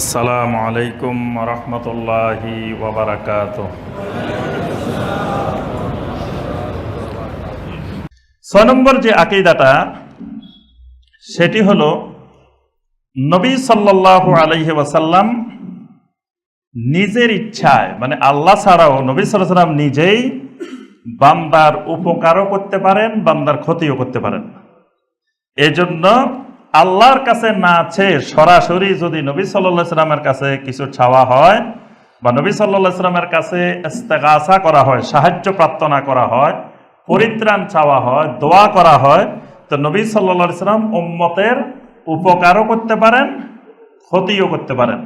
আসসালামু আলাইকুম রহমতুল্লাহি ওবরাকাত ছয় নম্বর যে আকিদাটা, সেটি হলো নবী সাল্লাহ আলহি ওয়াসাল্লাম নিজের ইচ্ছায় মানে আল্লাহ ছাড়াও নবী সাল্লাম নিজেই বান্দার উপকারও করতে পারেন, বান্দার ক্ষতিও করতে পারেন। এজন্য আল্লাহর কাছে না আছে সরাসরি যদি নবী সাল্লাহ সাল্লামের কাছে কিছু ছাওয়া হয় বা নবী সাল্লাহ সাল্লামের কাছে ইস্তেগাসা করা হয়, সাহায্য প্রার্থনা করা হয়, পরিত্রাণ চাওয়া হয়, দোয়া করা হয়, তো নবী সাল্লা সাল্লাম উম্মতের উপকারও করতে পারেন, ক্ষতিও করতে পারেন।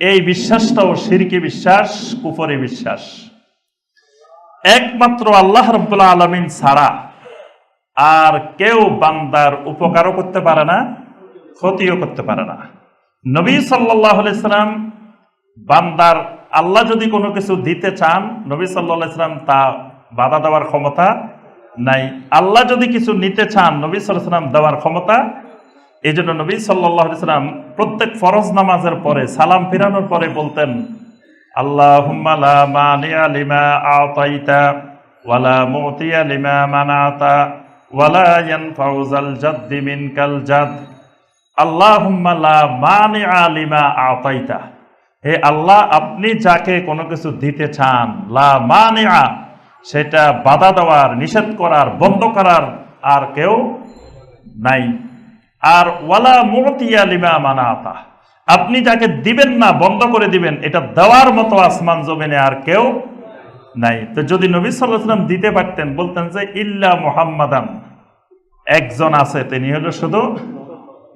এই বিশ্বাসটাও সিরকি বিশ্বাস, কুফরি বিশ্বাস। একমাত্র আল্লাহ রব্বুল্লাহ আলমিন ছাড়া আর কেউ বান্দার উপকারও করতে পারে না, ক্ষতিও করতে পারে না। নবী সাল্লাম বান্দার আল্লাহ যদি কোনো কিছু দিতে চান, নবী সাল্লাহ সাল্লাম তা বাধা দেওয়ার ক্ষমতা নাই। আল্লাহ যদি কিছু নিতে চান, নবী সাল্লাম দেওয়ার ক্ষমতা এই জন্য নবী সাল্লাহ সাল্লাম প্রত্যেক ফরজ নামাজের পরে, সালাম ফিরানোর পরে বলতেন আল্লাহ মানিয়া লিমা আতাইতা ওয়ালা মুতিয়া লিমা মানাতা। জাদ্দি মিনকাল জাদ। আল্লাহুম্মা লা মানিআ লিমা আতাইতা। হে আল্লাহ, আপনি যাকে কোনো কিছু দিতে চান, লা মানিআ, সেটা বাধা দেওয়ার, নিষেধ করার, বন্ধ করার আর কেউ নাই। আর ওয়ালা মুতিয়া লিমা মানাতা। আপনি যাকে দিবেন না, বন্ধ করে দিবেন, এটা দেওয়ার মতো আসমান জমিনে আর কেউ নাই। তো যদি নবী সাল্লাম দিতে পারতেন, বলতেন যে ইল্লা মুহাম্মাদান, একজন আছে, তিনি হলো শুধু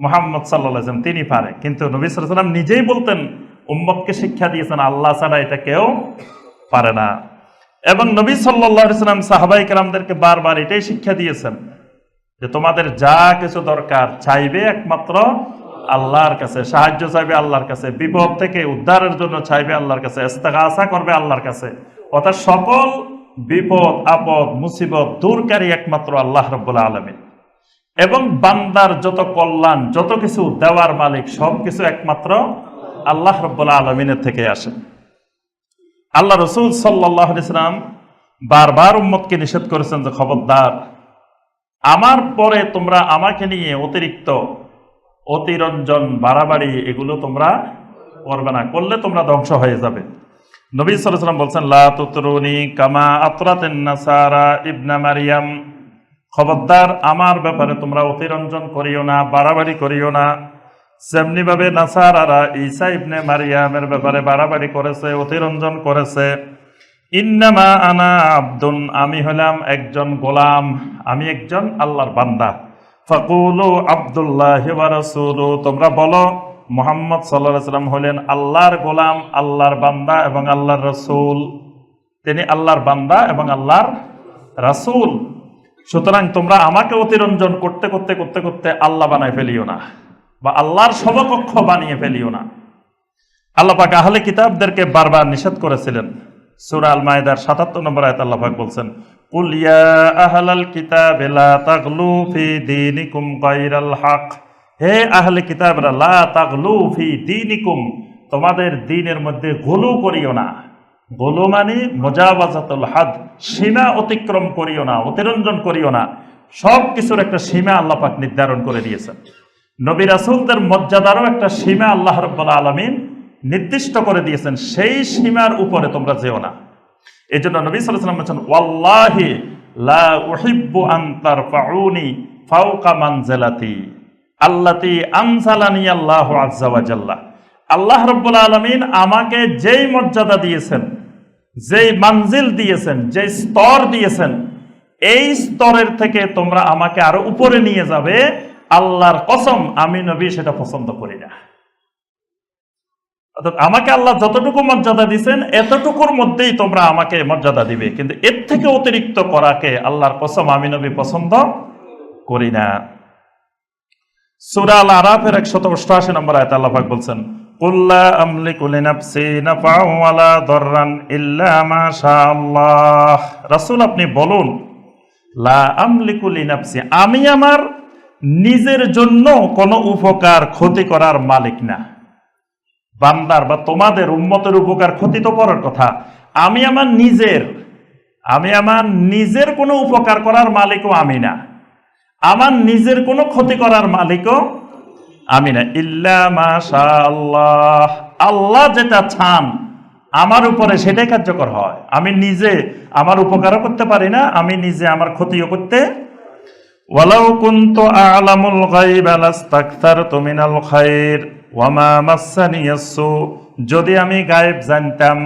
মোহাম্মদ সাল্লাম তিনি পারে। কিন্তু নবী সাল্লাম নিজেই বলতেন, উম্মতকে শিক্ষা দিয়েছেন, আল্লাহ ছাড়া এটা কেউ পারে না। এবং নবী সাল্লাম সাহাবাই কালামদেরকে বারবার এটাই শিক্ষা দিয়েছেন যে তোমাদের যা কিছু দরকার চাইবে একমাত্র আল্লাহর কাছে, সাহায্য চাইবে আল্লাহর কাছে, বিপদ থেকে উদ্ধারের জন্য চাইবে আল্লাহর কাছে, ইস্তেগাসা করবে আল্লাহর কাছে। অর্থাৎ সকল বিপদ, আপদ, মুসিবত দূরকারী একমাত্র আল্লাহ রব্বুল্লাহ আলমী এবং বান্দার যত কল্যাণ, যত কিছু দেওয়ার মালিক সব কিছু একমাত্র আল্লাহ রব্বুল্লাহ আলমিনের থেকে আসে। আল্লাহ রসুল সাল্লাহ ইসলাম বারবার উম্মতকে নিষেধ করেছেন যে, খবরদার, আমার পরে তোমরা আমাকে নিয়ে অতিরিক্ত অতিরঞ্জন, বাড়াবাড়ি এগুলো তোমরা করবে না। করলে তোমরা ধ্বংস হয়ে যাবে। নবী সাল্লাম বলছেন, লা তুতরুনি কামা আতরাতেন নাসারা ইবনা মারিয়াম। খবরদার, আমার ব্যাপারে তোমরা অতিরঞ্জন করিও না, বাড়াবাড়ি করিও না। সেমনি ভাবে নাসারারা ঈসা ইবনে মারিয়ামের ব্যাপারে বাড়াবাড়ি করেছে, অতিরঞ্জন করেছে। ইন্নামা আনা আব্দুন, আমি হলাম একজন গোলাম, আমি একজন আল্লাহর বান্দা। ফাকুলু আব্দুল্লাহ তোমরা বলো মোহাম্মদ সাল্লাহ সাল্লাম হলেন আল্লাহর গোলাম, আল্লাহর বান্দা এবং আল্লাহর রসুল। তিনি আল্লাহর বান্দা এবং আল্লাহর রাসূল। সুতরাং তোমরা আমাকে অতিরঞ্জন করতে করতে করতে করতে আল্লাহ বানায় ফেলিও না বা আল্লাহর সমকক্ষ বানিয়ে ফেলিও না। আল্লাহ পাক আহলে কিতাবদেরকে বারবার নিষেধ করেছিলেন। সূরা আল মায়েদার সাতাত্তর নম্বর আয়াত আল্লাহ পাক বলছেন কুলিয়া আহলাল কিতাব তাগলু ফি দীনিকুম গায়রাল হক। হে আহলে কিতাবরা, লা তাগলু ফি দীনিকুম, তোমাদের দিনের মধ্যে গোলু করিও না। গোলু মানে মোজাবাজাতুল হাদ, সীমা অতিক্রম করিও না, অতিরঞ্জন করিও না। সব কিছুর একটা সীমা আল্লাহ পাক নির্ধারণ করে দিয়েছেন। নবী রাসুলদের মর্যাদারও একটা সীমা আল্লাহ রব্বুল্লা আলমিন নির্দিষ্ট করে দিয়েছেন, সেই সীমার উপরে তোমরা যেও না। এই জন্য নবী সাল্লাম বলছেন, ওয়াল্লাহি লা উহিব্বু আন তারফাউনি ফাওকা মানজালাতি। আল্লাতি আনজালানি আল্লাহ জাল্লা। আল্লাহ রব্বুল আলমিন আমাকে যেই মর্যাদা দিয়েছেন, যেই মানজিল দিয়েছেন যে স্তর দিয়েছেন, এই স্তরের থেকে তোমরা আমাকে আরও উপরে নিয়ে যাবে। আল্লাহর কসম, আমি নবী সেটা পছন্দ করি না। অর্থাৎ আমাকে আল্লাহ যতটুকু মর্যাদা দিয়েছেন, এতটুকুর মধ্যেই তোমরা আমাকে মর্যাদা দিবে। কিন্তু এর থেকে অতিরিক্ত করাকে আল্লাহর কসম, আমি নবী পছন্দ করি না। সুরা আল আরাফের একশত অষ্টআশি নম্বর আয়ত আল্লাহ পাক বলছেন কুল্লা লিনাফসি নাফআউ ওয়ালা ইল্লা মা শাআল্লাহ। রাসূল আপনি বলুন, লা আমলিকু আমি আমার নিজের জন্য কোনো উপকার, ক্ষতি করার মালিক না। বান্দার বা তোমাদের উম্মতের উপকার, ক্ষতি তো পরের কথা। আমি আমার নিজের, আমি আমার নিজের কোনো উপকার করার মালিকও আমি না। আমার নিজের কোনো ক্ষতি করার মালিকও আমি না। ইল্লা মাশা আল্লাহ আল্লাহ যেটা চান, আমার উপরে সেটাই কার্যকর হয়। আমি নিজে আমার উপকারও করতে পারি না, আমি নিজে আমার ক্ষতিও করতে ওয়ালাউ কুনতু আ'লামুল গায়বা লাস্তাকথারতু মিনাল খায়র ওয়া মা মাসসানি যদি আমি গায়েব জানতাম,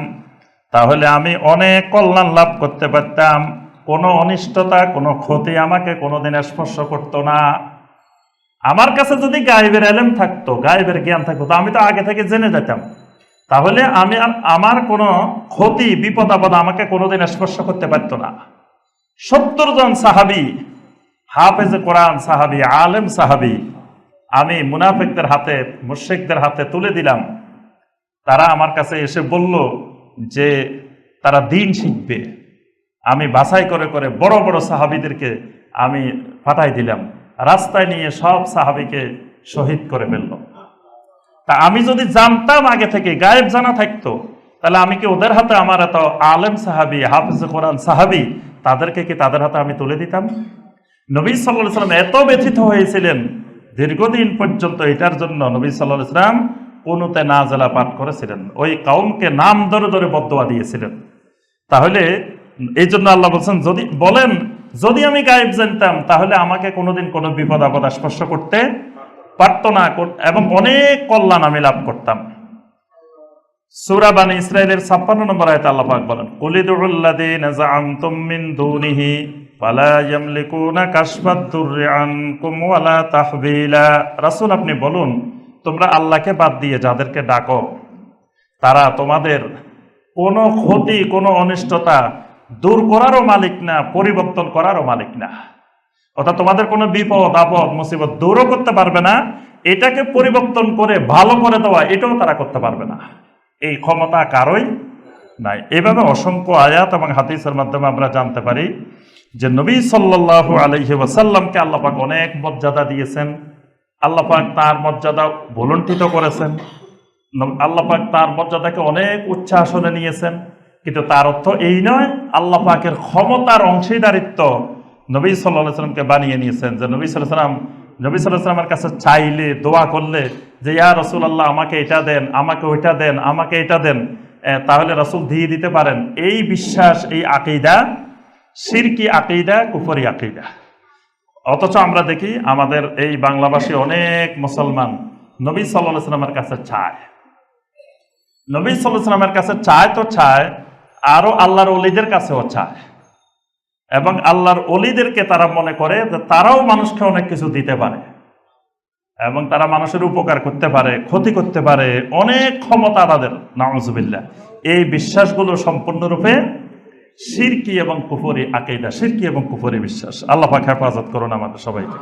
তাহলে আমি অনেক কল্যাণ লাভ করতে পারতাম। কোনো অনিষ্টতা, কোনো ক্ষতি আমাকে কোনোদিন স্পর্শ করতো না। আমার কাছে যদি গায়েবের এলেম থাকতো, গায়েবের জ্ঞান থাকতো, তো আমি তো আগে থেকে জেনে যেতাম। তাহলে আমি আর- আমার কোনো ক্ষতি, বিপদ, আপদ আমাকে কোনোদিন স্পর্শ করতে পারতো না। সত্তর জন সাহাবি, হাফেজে কোরআন সাহাবি, আলেম সাহাবি, আমি মুনাফিকদের হাতে মুর্শিকদের হাতে তুলে দিলাম। তারা আমার কাছে এসে বলল যে তারা দিন শিখবে। আমি বাছাই করে করে বড় বড় সাহাবিদেরকে আমি পাঠাই দিলাম। রাস্তায় নিয়ে সব সাহাবিকে শহীদ করে ফেলল। তা আমি যদি জানতাম আগে থেকে, গায়েব জানা থাকতো, তাহলে আমি কি ওদের হাতে আমার এত আলেম সাহাবি, হাফিজ কোরআন সাহাবি, তাদেরকে কি তাদের হাতে আমি তুলে দিতাম? নবী সাল্লাহ সাল্লাম এত ব্যথিত হয়েছিলেন, দীর্ঘদিন পর্যন্ত এটার জন্য নবী সাল্লাহ ইসলাম কোনোতে না জেলা পাঠ করেছিলেন। ওই কাউমকে নাম ধরে ধরে বদোয়া দিয়েছিলেন। তাহলে এই জন্য আল্লাহ বলছেন, যদি বলেন, যদি আমি গায়েব জানতাম, তাহলে আমাকে কোনোদিন কোনো বিপদ, আপদ স্পর্শ করতে পারতো না। এবং অনেক কল্যাণ আমি লাভ করতাম। সূরা বানি ইসরাইলের 56 নম্বর আয়াতে আল্লাহ পাক বলেন কুলিদুল্লাযীনা যাআমতুম মিন দুনিহি ফালা ইয়ামলিকুনা কাশফাদ দুররি আনকুম ওয়ালা তাহবিলা। রাসূল আপনি বলুন, তোমরা আল্লাহকে বাদ দিয়ে যাদেরকে ডাকো, তারা তোমাদের কোনো ক্ষতি, কোনো অনিষ্টতা দূর করারও মালিক না, পরিবর্তন করারও মালিক না। অর্থাৎ তোমাদের কোনো বিপদ, আপদ, মুসিবত দূরও করতে পারবে না, এটাকে পরিবর্তন করে ভালো করে দেওয়া, এটাও তারা করতে পারবে না। এই ক্ষমতা কারোই নাই। এভাবে অসংখ্য আয়াত এবং হাদিসের মাধ্যমে আমরা জানতে পারি যে নবী সাল্লাল্লাহু আলাইহি ওয়াসাল্লামকে আল্লাপাক অনেক মর্যাদা দিয়েছেন। আল্লাপাক তার মর্যাদা ভুলণ্ঠিত করেছেন। আল্লাপাক তার মর্যাদাকে অনেক উচ্চ আসনে নিয়েছেন। কিন্তু তার অর্থ এই নয়, আল্লাহ পাকের ক্ষমতার অংশীদারিত্ব নবী সাল্লাহ সাল্লামকে বানিয়ে নিয়েছেন যে নবী সাল্লাহ সাল্লাম নবী সাল্লামের কাছে চাইলে, দোয়া করলে যে, ইয়া রসুল আল্লাহ আমাকে এটা দেন, আমাকে ওইটা দেন, আমাকে এটা দেন। তাহলে রসুল দিয়ে দিতে পারেন। এই বিশ্বাস, এই আকিদা সিরকি আকিদা, কুফরি আকিদা। অথচ আমরা দেখি আমাদের এই বাংলাভাষী অনেক মুসলমান নবী সাল্লাহ সাল্লামের কাছে চায়। নবী সাল্লাহ সাল্লামের কাছে চায় তো চায় আরও আল্লাহর অলিদের কাছেও চায় এবং আল্লাহর অলিদেরকে তারা মনে করে যে তারাও মানুষকে অনেক কিছু দিতে পারে। এবং তারা মানুষের উপকার করতে পারে, ক্ষতি করতে পারে, অনেক ক্ষমতা তাদের, নাউজুবিল্লাহ। এই বিশ্বাসগুলো সম্পূর্ণরূপে সিরকি এবং কুফরি আকেইদা সিরকি এবং কুফরি বিশ্বাস। আল্লাহ পাক হেফাজত করুন আমাদের সবাইকে।